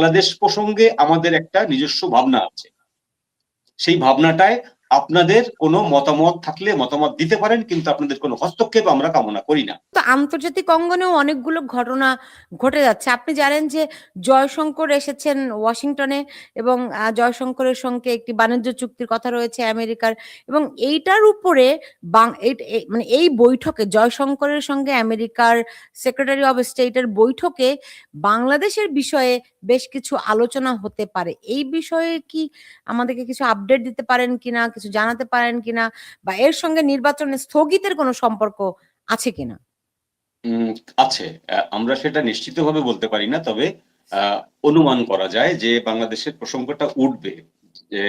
বাংলাদেশ প্রসঙ্গে আমাদের একটা নিজস্ব ভাবনা আছে। সেই ভাবনাটায় আপনাদের কোনো মতামত থাকলে মতামত দিতে পারেন, কিন্তু আপনাদের কোনো হস্তক্ষেপ আমরা কামনা করি না। তো আন্তর্জাতিক অঙ্গনেও অনেকগুলো ঘটনা ঘটে যাচ্ছে। আপনি জানেন যে জয়শঙ্কর এসেছেন ওয়াশিংটনে এবং জয়শঙ্করের সঙ্গে একটি বাণিজ্য চুক্তির কথা রয়েছে আমেরিকার এবং এইটার উপরে মানে এই বৈঠকে, জয়শঙ্করের সঙ্গে আমেরিকার সেক্রেটারি অফ স্টেটের বৈঠকে বাংলাদেশের বিষয়ে বেশ কিছু আলোচনা হতে পারে। এই বিষয়ে কি আমাদেরকে কিছু আপডেট দিতে পারেন কিনা, কিছু জানাতে পারেন কিনা, বা এর সঙ্গে নির্বাচনের স্থগিতের কোনো সম্পর্ক আছে কিনা? আছে। আমরা সেটা নিশ্চিতভাবে বলতে পারি না, তবে অনুমান করা যায় যে বাংলাদেশের প্রসঙ্গটা উঠবে। যে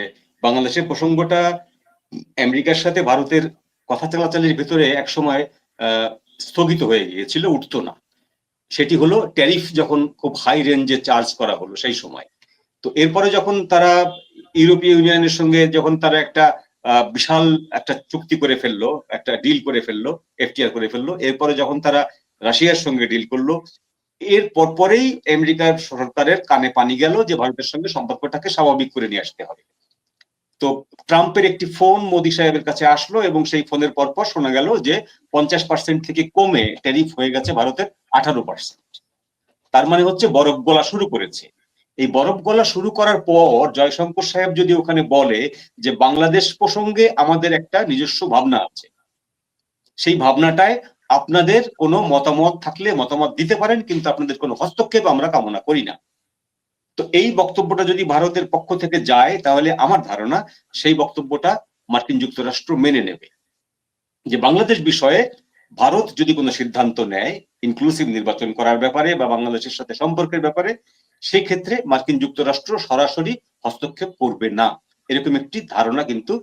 বাংলাদেশের প্রসঙ্গটা আমেরিকার সাথে ভারতের কথা চালাচালির ভিতরে একসময় স্থগিত হয়ে গিয়েছিল, উঠতো না। সেটি হলো ট্যারিফ যখন খুব হাই রেঞ্জে চার্জ করা হলো সেই সময়। তো এরপরে যখন তারা ইউরোপীয় ইউনিয়নের সঙ্গে যখন তারা একটা বিশাল একটা চুক্তি করে ফেলল, একটা ডিল করে ফেলল, এফটিআর করে ফেলল, এরপরে যখন তারা রাশিয়ার সঙ্গে ডিল করল, এর পরপরেই আমেরিকার সরকারের কানে পানি গেল যে ভারতের সঙ্গে সম্পর্কটাকে স্বাভাবিক করে নিয়ে আসতে হবে। তো ট্রাম্পের একটি ফোন মোদি সাহেবের কাছে আসলো এবং সেই ফোনের পরপর শোনা গেল যে পঞ্চাশ পার্সেন্ট থেকে কমে ট্যারিফ হয়ে গেছে ভারতের আঠারো পার্সেন্ট। তার মানে হচ্ছে বরফ গলা শুরু করেছে। এই বরফ গলা শুরু করার পর জয়শঙ্কর সাহেব যদি ওখানে বলে যে বাংলাদেশ প্রসঙ্গে আমাদের একটা নিজস্ব ভাবনা আছে, সেই ভাবনাটায় আপনাদের কোনো মতামত থাকলে মতামত দিতে পারেন, কিন্তু আপনাদের কোনো হস্তক্ষেপ আমরা কামনা করি না। তো এই বক্তব্যটা যদি ভারতের পক্ষ থেকে যায়, তাহলে আমার ধারণা সেই বক্তব্যটা মার্কিন যুক্তরাষ্ট্র মেনে নেবে। যে বাংলাদেশ বিষয়ে ভারত যদি কোনো সিদ্ধান্ত নেয় ইনক্লুসিভ নির্বাচন করার ব্যাপারে বা বাংলাদেশের সাথে সম্পর্কের ব্যাপারে সেই ক্ষেত্রে মার্কিন যুক্তরাষ্ট্র সরাসরি হস্তক্ষেপ করবে না। এরকম একটি ধারণা কিন্তু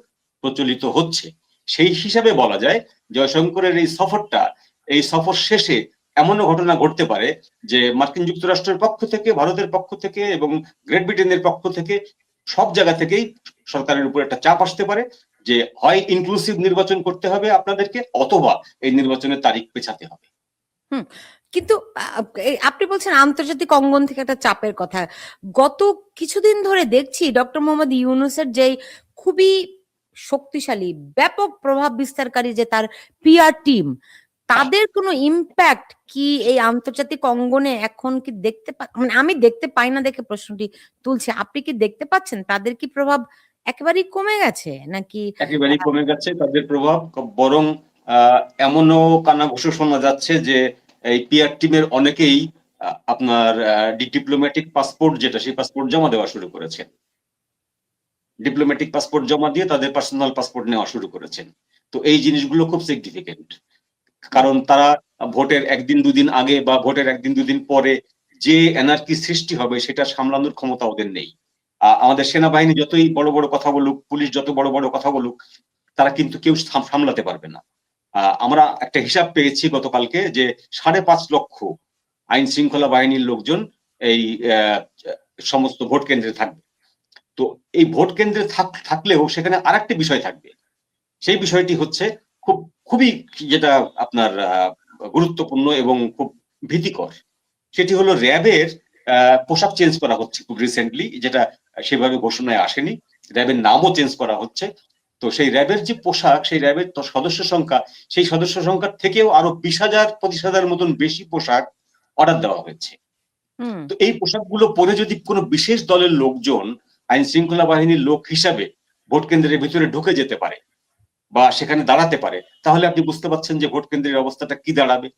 প্রচলিত হচ্ছে। সেই হিসাবে বলা যায়, জয়শঙ্করের এই সফরটা, এই সফর শেষে এমনও ঘটনা ঘটতে পারে যে মার্কিন যুক্তরাষ্ট্রের পক্ষ থেকে, ভারতের পক্ষ থেকে এবং গ্রেট ব্রিটেনের পক্ষ থেকে সব জায়গা থেকেই সরকারের উপর একটা চাপ আসতে পারে যে হয় ইনক্লুসিভ নির্বাচন করতে হবে আপনাদেরকে অথবা এই নির্বাচনের তারিখ পেছাতে হবে। কিন্তু আপনি বলছেন আন্তর্জাতিক অঙ্গন থেকে একটা চাপের কথা। গত কিছুদিন ধরে দেখছি ডক্টর মোহাম্মদ ইউনুসের যে খুবই শক্তিশালী, ব্যাপক প্রভাব বিস্তারকারী যে তার পিআর টিম তাদের কোনো ইম্প্যাক্ট কি এই আন্তর্জাতিক অঙ্গনে এখন কি দেখতে মানে আমি দেখতে পাই না দেখে প্রশ্নটি তুলছি। আপনি কি দেখতে পাচ্ছেন? তাদের কি প্রভাব একেবারেই কমে গেছে? নাকি একেবারেই কমে গেছে। তাদের প্রভাব বরং এমনও কানাঘুষো শোনা যাচ্ছে যে এই পিআর টিমের অনেকেই আপনার ডিপ্লোম্যাটিক পাসপোর্ট যেটা সেই পাসপোর্ট জমা দেওয়া শুরু করেছেন। ডিপ্লোম্যাটিক পাসপোর্ট জমা দিয়ে তাদের পার্সোনাল পাসপোর্ট নেওয়া শুরু করেছেন। তো এই জিনিসগুলো খুব সিগনিফিকেন্ট কারণ তারা ভোটের একদিন, দুদিন আগে বা ভোটের একদিন, দুদিন পরে যে এনার্কি সৃষ্টি হবে সেটা সামলানোর ক্ষমতা ওদের নেই। আমাদের সেনাবাহিনী যতই বড় বড় কথা বলুক, পুলিশ যত বড় বড় কথা বলুক, তারা কিন্তু কেউ সামলাতে পারবে না। আমরা একটা হিসাব পেয়েছি গতকালকে যে সাড়ে পাঁচ লক্ষ আইন শৃঙ্খলা বাহিনীর লোকজন এই সমস্ত ভোট কেন্দ্রে থাকবে। তো এই ভোট কেন্দ্রে থাক- থাকলেও সেখানে আরেকটি বিষয় থাকবে। সেই বিষয়টি হচ্ছে খুব খুবই যেটা আপনার গুরুত্বপূর্ণ এবং খুব ভীতিকর। সেটি হলো র্যাবের পোশাক চেঞ্জ করা হচ্ছে খুব রিসেন্টলি যেটা সেভাবে ঘোষণায় আসেনি। র্যাবের নামও চেঞ্জ করা হচ্ছে। তো সেই র্যাবের যে পোশাক সেই র্যাবের তো সদস্য সংখ্যা সেই সদস্য সংখ্যার থেকেও আরও বিশ হাজার পঁচিশ হাজার মতন বেশি পোশাক অর্ডার দেওয়া হয়েছে। তো এই পোশাকগুলো পরে যদি কোনো বিশেষ দলের লোকজন আইন শৃঙ্খলা বাহিনীর লোক হিসাবে ভোট কেন্দ্রের ভিতরে ঢুকে যেতে পারে বা সেখানে দাঁড়াতে পারে, তাহলে আপনি বুঝতে পারছেন যে ভোট কেন্দ্রের অবস্থাটা কি দাঁড়াবে।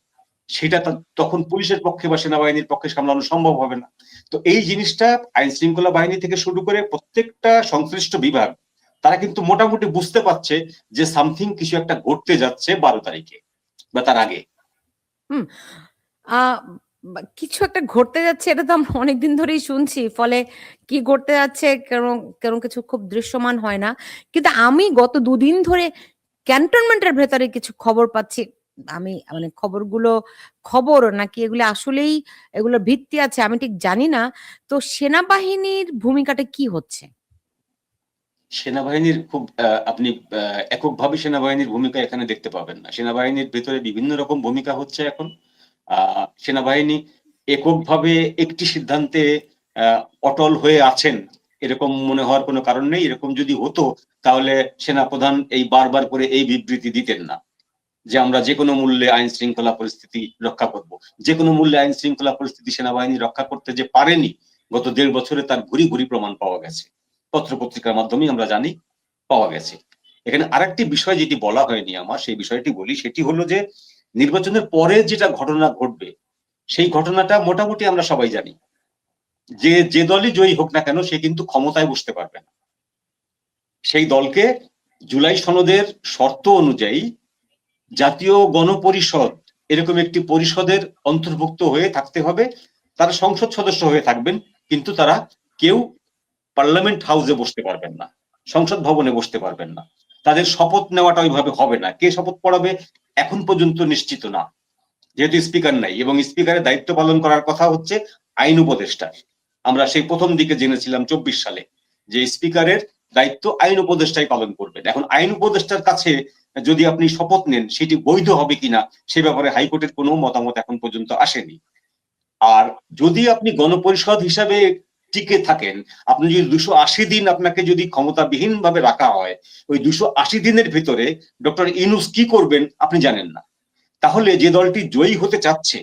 সেটা তখন পুলিশের পক্ষে বা সেনাবাহিনীর পক্ষে সামলানো সম্ভব হবে না। তো এই জিনিসটা আইন শৃঙ্খলা বাহিনী থেকে শুরু করে প্রত্যেকটা সংশ্লিষ্ট বিভাগ, তারা কিন্তু মোটামুটি বুঝতে পারছে যে সামথিং কিছু একটা ঘটতে যাচ্ছে বারো তারিখে বা তার আগে। বা- কিছু একটা ঘটতে যাচ্ছে এটা তো আমরা অনেকদিন ধরেই শুনছি, ফলে কি ঘটতে যাচ্ছে কেমন কেমন কিছু খুব দৃশ্যমান হয় না। কিন্তু আমি গত দুদিন ধরে ক্যান্টনমেন্টের ভেতরে কিছু খবর পাচ্ছি। আমি মানে খবরগুলো, খবর নাকি এগুলো আসলেই এগুলো ভিত্তি আছে আমি ঠিক জানি না। তো সেনাবাহিনীর ভূমিকাটা কি হচ্ছে? সেনাবাহিনীর খুব আপনি এককভাবে সেনাবাহিনীর ভূমিকা এখানে দেখতে পাবেন না। সেনাবাহিনীর ভেতরে বিভিন্ন রকম ভূমিকা হচ্ছে এখন। সেনাবাহিনী এককভাবে একটি সিদ্ধান্তে অটল হয়ে আছেন, এরকম মনে হওয়ার কোনো কারণ নেই। এরকম যদি হতো, তাহলে সেনাপ্রধান এই বারবার করে এই বিবৃতি দিতেন না, যে আমরা যে কোনো মূল্যে আইন শৃঙ্খলা পরিস্থিতি রক্ষা করব। যে কোনো মূল্যে আইন শৃঙ্খলা পরিস্থিতি সেনাবাহিনী রক্ষা করতে যে পারেনি, গত দেড় বছরে তার ঘুরি ঘুরি প্রমাণ পাওয়া গেছে। পত্র পত্রিকার মাধ্যমেই আমরা জানি, পাওয়া গেছে। এখানে আরেকটি বিষয় যেটি বলা হয়নি আমার, সেই বিষয়টি বলি, সেটি হলো যে নির্বাচনের পরে যেটা ঘটনা ঘটবে, সেই ঘটনাটা মোটামুটি আমরা সবাই জানি। যে যে দলই জয়ী হোক না কেন, সে কিন্তু ক্ষমতায় বসতে পারবে না। সেই দলকে জুলাই সনদের শর্ত অনুযায়ী জাতীয় গণপরিষদ, এরকম একটি পরিষদের অন্তর্ভুক্ত হয়ে থাকতে হবে। তারা সংসদ সদস্য হয়ে থাকবেন, কিন্তু তারা কেউ পার্লামেন্ট হাউসে বসতে পারবেন না, সংসদ ভবনে বসতে পারবেন না। তাদের শপথ নেওয়াটা ওইভাবে হবে না। কে শপথ পড়াবে এখন পর্যন্ত নিশ্চিত না। যেহেতু স্পিকার নাই এবং স্পিকারের দায়িত্ব পালন করার কথা হচ্ছে আইন উপদেষ্টার আমরা সেই প্রথম দিকে জেনেছিলাম চব্বিশ সালে যে স্পিকারের দায়িত্ব আইন উপদেষ্টাই পালন করবেন। এখন আইন উপদেষ্টার কাছে যদি আপনি শপথ নেন, সেটি বৈধ হবে কিনা সে ব্যাপারে হাইকোর্টের কোনো মতামত এখন পর্যন্ত আসেনি। আর যদি আপনি গণপরিষদ হিসাবে টিকে থাকেন, আপনি যদি দুশো আশি দিন আপনাকে যদি ক্ষমতাবিহীন ভাবে রাখা হয়, ওই দুশো আশি দিনের ভিতরে ডক্টর ইনুস কি করবেন আপনি জানেন না। তাহলে যে দলটি জয়ী হতে চাচ্ছে,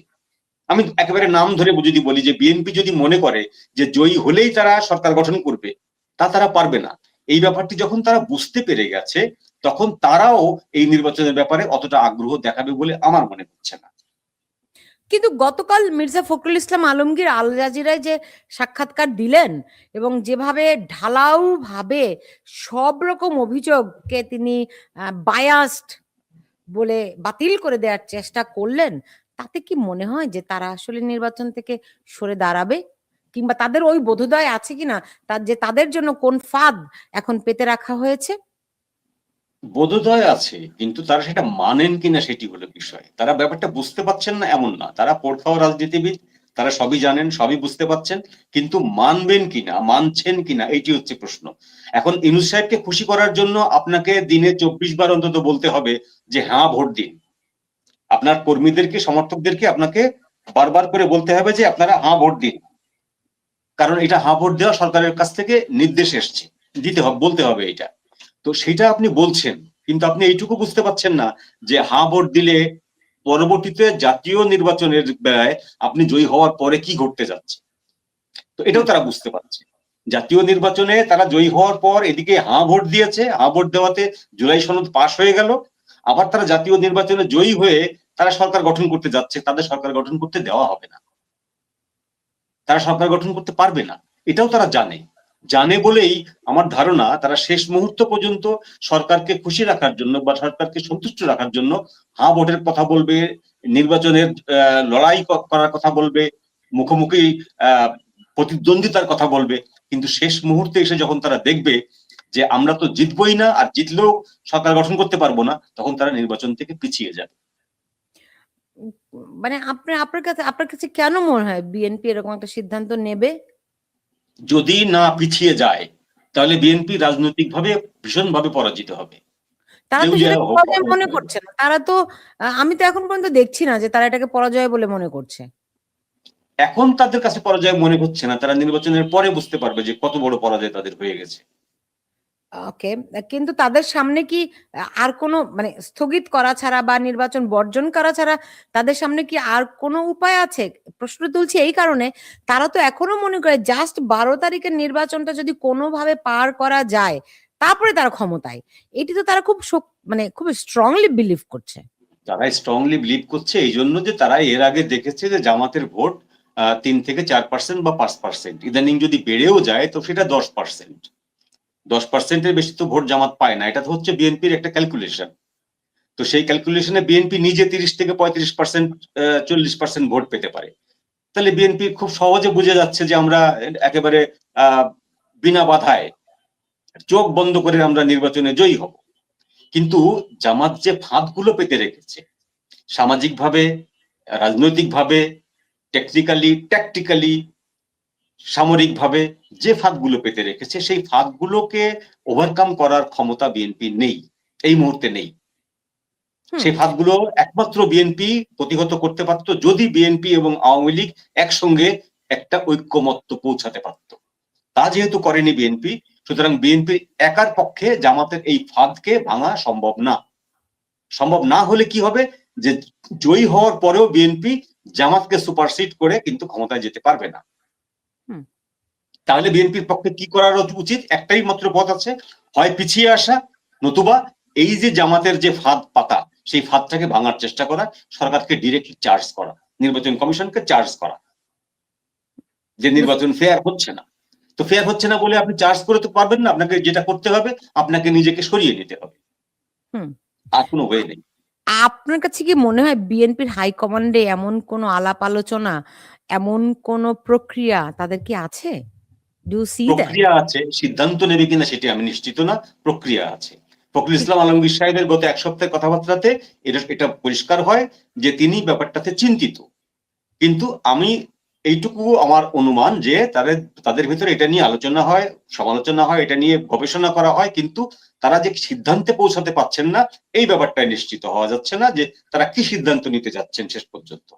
আমি একেবারে নাম ধরে যদি বলি যে বিএনপি যদি মনে করে যে জয়ী হলেই তারা সরকার গঠন করবে, তা তারা পারবে না। এই ব্যাপারটি যখন তারা বুঝতে পেরে গেছে, তখন তারাও এই নির্বাচনের ব্যাপারে অতটা আগ্রহ দেখাবে বলে আমার মনে হচ্ছে না। কিন্তু গতকাল মির্জা ফখরুল ইসলাম আলমগীর আল জাজিরায় যে সাক্ষাৎকার দিলেন এবং যেভাবে ঢালাও ভাবে সব রকম অভিযোগকে তিনি বায়াস্ট বলে বাতিল করে দেওয়ার চেষ্টা করলেন, তাতে কি মনে হয় যে তারা আসলে নির্বাচন থেকে সরে দাঁড়াবে? কিংবা তাদের ওই বোধোদয় আছে কিনা? তার যে তাদের জন্য কোন ফাঁদ এখন পেতে রাখা হয়েছে? বোধোদয় আছে, কিন্তু তারা সেটা মানেন কিনা সেটি হলো বিষয়। তারা ব্যাপারটা বুঝতে পারছেন না এমন না। তারা পড়খাও রাজনীতিবিদ, তারা সবই জানেন, সবই বুঝতে পারছেন, কিন্তু মানবেন কিনা, মানছেন কিনা এইটি হচ্ছে প্রশ্ন। এখন ইনুস সাহেবকে খুশি করার জন্য আপনাকে দিনে চব্বিশ বার অন্তত বলতে হবে যে হ্যাঁ ভোট দিন। আপনার কর্মীদেরকে, সমর্থকদেরকে আপনাকে বারবার করে বলতে হবে যে, আপনারা হ্যাঁ ভোট দিন। কারণ এটা হ্যাঁ ভোট দেওয়া সরকারের কাছ থেকে নির্দেশ এসছে। দিতে হবে বলতে হবে এটা। তো সেটা আপনি বলছেন, কিন্তু আপনি এইটুকু বুঝতে পারছেন না যে হা ভোট দিলে পরবর্তীতে জাতীয় নির্বাচনের বেলায় আপনি জয়ী হওয়ার পরে কি ঘটতে যাচ্ছে। তো এটাও তারা বুঝতে পারছে। জাতীয় নির্বাচনে তারা জয়ী হওয়ার পর এদিকে হাঁ ভোট দিয়েছে হাঁ ভোট দেওয়াতে জুলাই সনদ পাশ হয়ে গেল, আবার তারা জাতীয় নির্বাচনে জয়ী হয়ে তারা সরকার গঠন করতে যাচ্ছে, তাদের সরকার গঠন করতে দেওয়া হবে না। তারা সরকার গঠন করতে পারবে না, এটাও তারা জানে। জানে বলেই আমার ধারণা তারা শেষ মুহূর্ত পর্যন্ত সরকারকে খুশি রাখার জন্য বা সরকারকে সন্তুষ্ট রাখার জন্য হা ভোটের কথা বলবে, নির্বাচনের লড়াই করার কথা বলবে, মুখোমুখি প্রতিদ্বন্দ্বিতার কথা বলবে। কিন্তু শেষ মুহূর্তে এসে যখন তারা দেখবে যে আমরা তো জিতবই না আর জিতলেও সরকার গঠন করতে পারব না, তখন তারা নির্বাচন থেকে পিছিয়ে যাবে। মানে আপনার আপনার কাছে আপনার কাছে কেন মনে হয় বিএনপি এরকম একটা সিদ্ধান্ত নেবে? যদি না পিছিয়ে যায় তাহলে বিএনপি রাজনৈতিকভাবে ভীষণভাবে পরাজিত হবে। তারা তো মনে করছে না। তারা তো আমি তো এখন পর্যন্ত দেখছি না যে তারা এটাকে পরাজয় বলে মনে করছে। এখন তাদের কাছে পরাজয় মনে হচ্ছে না। তারা নির্বাচনের পরে বুঝতে পারবে যে কত বড় পরাজয় তাদের হয়ে গেছে। ওকে, কিন্তু তাদের সামনে কি আর কোনো মানে স্থগিত করা ছাড়া বা নির্বাচন বর্জন করা ছাড়া তাদের সামনে কি আর কোনো উপায় আছে? প্রশ্ন তুলছি এই কারণে, তারা তো এখনও মনে করে জাস্ট বারো তারিখের নির্বাচনটা যদি কোনোভাবে পার করা যায়, তারপরে তারা ক্ষমতায়। এটি তো তারা খুব মানে খুব স্ট্রংলি বিলিভ করছে। তারা স্ট্রংলি বিলিভ করছে এই জন্য যে তারা এর আগে দেখেছে যে জামাতের ভোট তিন থেকে চার পার্সেন্ট বা পাঁচ পার্সেন্ট ইদানিং যদি বেড়েও যায় তো সেটা দশ পার্সেন্ট দশ পার্সেন্টের বেশি তো ভোট জামাত পায় না। এটা তো হচ্ছে বিএনপির একটা ক্যালকুলেশন তো সেই ক্যালকুলেশনে বিএনপি নিজে তিরিশ থেকে পঁয়ত্রিশ পার্সেন্ট চল্লিশ পার্সেন্ট ভোট পেতে পারে। তাহলে বিএনপি খুব সহজে বুঝে যাচ্ছে যে আমরা একেবারে বিনা বাধায় চোখ বন্ধ করে আমরা নির্বাচনে জয়ী হব। কিন্তু জামাত যে ফাঁদগুলো পেতে রেখেছে, সামাজিকভাবে, রাজনৈতিকভাবে টেকনিক্যালি ট্যাকটিক্যালি সামরিকভাবে যে ফাঁদগুলো পেতে রেখেছে সেই ফাঁদগুলোকে ওভারকাম করার ক্ষমতা বিএনপি নেই এই মুহূর্তে নেই। সেই ফাঁদগুলো একমাত্র বিএনপি প্রতিহত করতে পারত যদি বিএনপি এবং আওয়ামী লীগ একসঙ্গে একটা ঐক্যমত্য পৌঁছাতে পারত। তা যেহেতু করেনি বিএনপি সুতরাং বিএনপি একার পক্ষে জামাতের এই ফাঁদকে ভাঙা সম্ভব না। সম্ভব না হলে কি হবে? যে জয়ী হওয়ার পরেও বিএনপি জামাতকে সুপারসিড করে কিন্তু ক্ষমতায় যেতে পারবে না। তাহলে বিএনপির পক্ষে কি করার উচিত? একটাই মাত্র পথ আছে হয় পিছিয়ে আসা নতুবা এই যে জামাতের যে ফাঁদ পাতা সেই ফাঁদটাকে ভাঙার চেষ্টা করা সরকারকে ডিরেক্টলি চার্জ করা নির্বাচন কমিশনকে চার্জ করা। যে নির্বাচন ফেয়ার হচ্ছে না। তো ফেয়ার হচ্ছে না বলে আপনি চার্জ করে তো পারবেন না আপনাকে যেটা করতে হবে আপনাকে নিজেকে সরিয়ে নিতে হবে। হুম। আর কোনো ওয়ে নেই। আপনার কাছে কি মনে হয় বিএনপির হাইকমান্ডে এমন কোনো আলাপ আলোচনা এমন কোনো প্রক্রিয়া তাদের কি আছে? প্রক্রিয়া আছে, সিদ্ধান্ত নেবে কিনা সেটি আমি নিশ্চিত না, প্রক্রিয়া আছে। ফখরুল ইসলাম আলমগীর সাহেবের গত এক সপ্তাহের কথাবার্তাতে এটা এটা পরিষ্কার হয় যে তিনি ব্যাপারটাতে চিন্তিত। কিন্তু আমি এইটুকু আমার অনুমান যে তাদের তাদের ভিতরে এটা নিয়ে আলোচনা হয়, সমালোচনা হয়, এটা নিয়ে গবেষণা করা হয়, কিন্তু তারা যে সিদ্ধান্তে পৌঁছাতে পারছেন না, এই ব্যাপারটাই নিশ্চিত হওয়া যাচ্ছে না যে তারা কি সিদ্ধান্ত নিতে যাচ্ছেন শেষ পর্যন্ত।